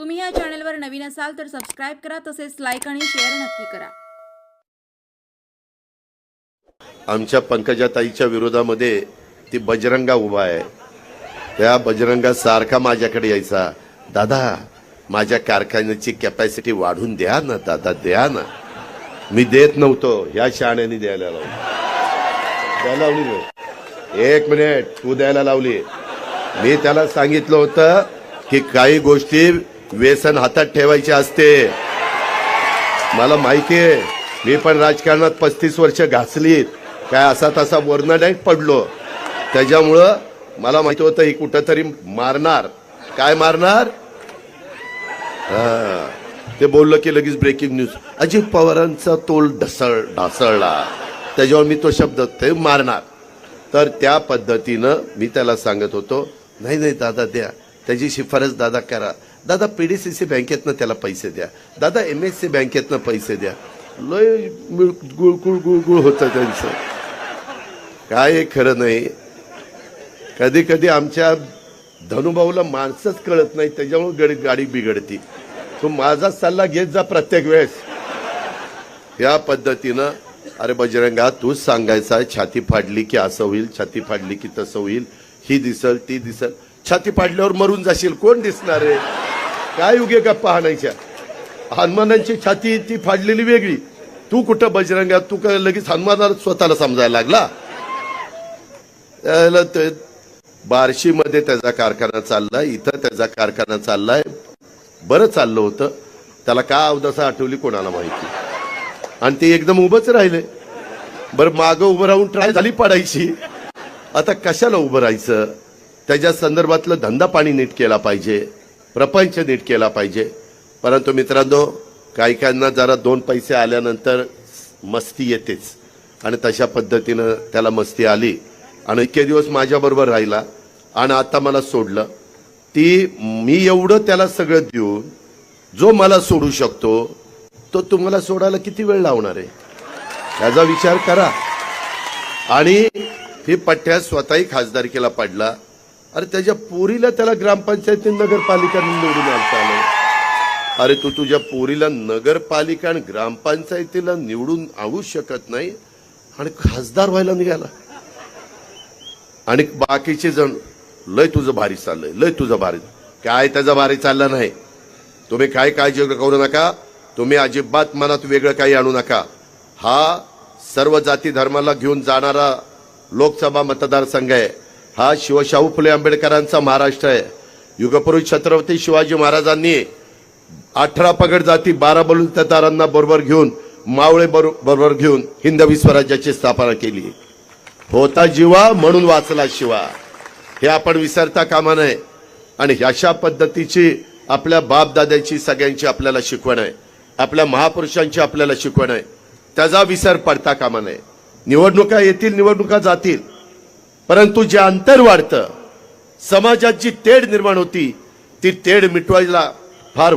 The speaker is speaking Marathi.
तुम्ही या चॅनलवर नवीन असाल तर सबस्क्राईब करा तसेच लाईक आणि शेअर नक्की करा. आमच्या पंकजाताईच्या विरोधामध्ये ती बजरंगा उभा आहे. त्या बजरंगा सारखा माझ्याकडे यायचा. दादा माझ्या कारखान्याची कॅपॅसिटी वाढून द्या ना दादा द्या ना. मी देत नव्हतो या शाण्याने द्यायला लावली. द्यायला लावली मी. एक मिनिट तू द्यायला लावली. मी त्याला सांगितलं होतं की काही गोष्टी व्यसन हातात ठेवायचे असते. मला माहिती आहे मी पण राजकारणात पस्तीस वर्ष घासलीत. काय असा तसा वर्ण नाही पडलो. त्याच्यामुळं मला माहिती होतं ही कुठंतरी मारणार. काय मारणार? हा. ते बोललं की लगेच ब्रेकिंग न्यूज अजित पवारांचा तोल ढसळ ढासळला. त्याच्यावर मी तो शब्द ते मारणार. तर त्या पद्धतीनं मी त्याला सांगत होतो नाही नाही दादा द्या. त्याची शिफारस दादा करा. दादा पी डी सी सी बँकेतनं त्याला पैसे द्या. दादा एम एस सी बँकेतनं पैसे द्या. लय गुळगुळ गुळगुळ होतं त्यांचं. काय हे खरं नाही. कधी कधी आमच्या धनुभाऊला माणसंच कळत नाही त्याच्यामुळे गडी गाडी बिघडती. तू माझा सल्ला घेत जा प्रत्येक वेळेस. या पद्धतीनं अरे बजरंगा तूच सांगायचा छाती फाडली की असं होईल छाती फाडली की तसं होईल ही दिसल ती दिसल. छाती फाडल्यावर मरून जाशील. कोण दिसणार आहे? काय उगे गप्पा हाणायच्या हनुमानांची छाती ती फाडलेली वेगळी. तू कुठं बजरंगा तू काय लगेच हनुमानाला स्वतःला समजायला लागला? ते बार्शीमध्ये त्याचा कारखाना चाललाय इथं त्याचा कारखाना चाललाय. बरं चाललं होतं. त्याला का अवदसा आठवली कोणाला माहिती? आणि ते एकदम उभंच राहिले. बरं मागं उभं राहून ट्राय झाली पडायची. आता कशाला उभं राहायचं? त्याच्या संदर्भातलं धंदा पाणी नीट केला पाहिजे प्रपंच नीट केला पाहिजे. परंतु मित्रांनो काही काहींना जरा दोन पैसे आल्यानंतर मस्ती येतेच. आणि तशा पद्धतीनं त्याला मस्ती आली. आणि इतके दिवस माझ्याबरोबर राहिला आणि आता मला सोडलं. ती मी एवढं त्याला सगळं देऊन जो मला सोडू शकतो तो तुम्हाला सोडायला किती वेळ लावणार आहे? त्याचा विचार करा. आणि ही पठ्ठ्या स्वतःही खासदारकीला पडला. अरे त्याच्या पोरीला त्याला ग्रामपंचायती नगरपालिका निवडून आणता आलं. अरे तू तुझ्या पोरीला नगरपालिका आणि ग्रामपंचायतीला निवडून आणू शकत नाही आणि खासदार व्हायला निघाला. आणि बाकीचे जण लय तुझं भारी चाललंय लय तुझं भारी. काय त्याचा भारी चालला नाही. तुम्ही काय काळजी करू नका. तुम्ही अजिबात मनात वेगळं काही आणू नका. हा सर्व जाती धर्माला घेऊन जाणारा लोकसभा मतदारसंघ आहे. हा शिवशाहू फुले आंबेडकरांचा महाराष्ट्र आहे. युगपुरुष छत्रपती शिवाजी महाराजांनी अठरा पगड जाती बारा बलुतदारांना बरोबर घेऊन मावळे बरोबर घेऊन हिंदवी स्वराज्याची स्थापना केली. होता जीवा म्हणून वाचला शिवा. हे आपण विसरता कामा नये. आणि अशा पद्धतीची आपल्या बापदाद्याची सगळ्यांची आपल्याला शिकवण आहे. आपल्या महापुरुषांची आपल्याला शिकवण आहे. त्याचा विसर पडता कामा नये. निवडणुका येतील निवडणुका जातील. परंतु जे अंतर वाढतं समाजात जी तेढ निर्माण होती ती तेढ मिटवायला फार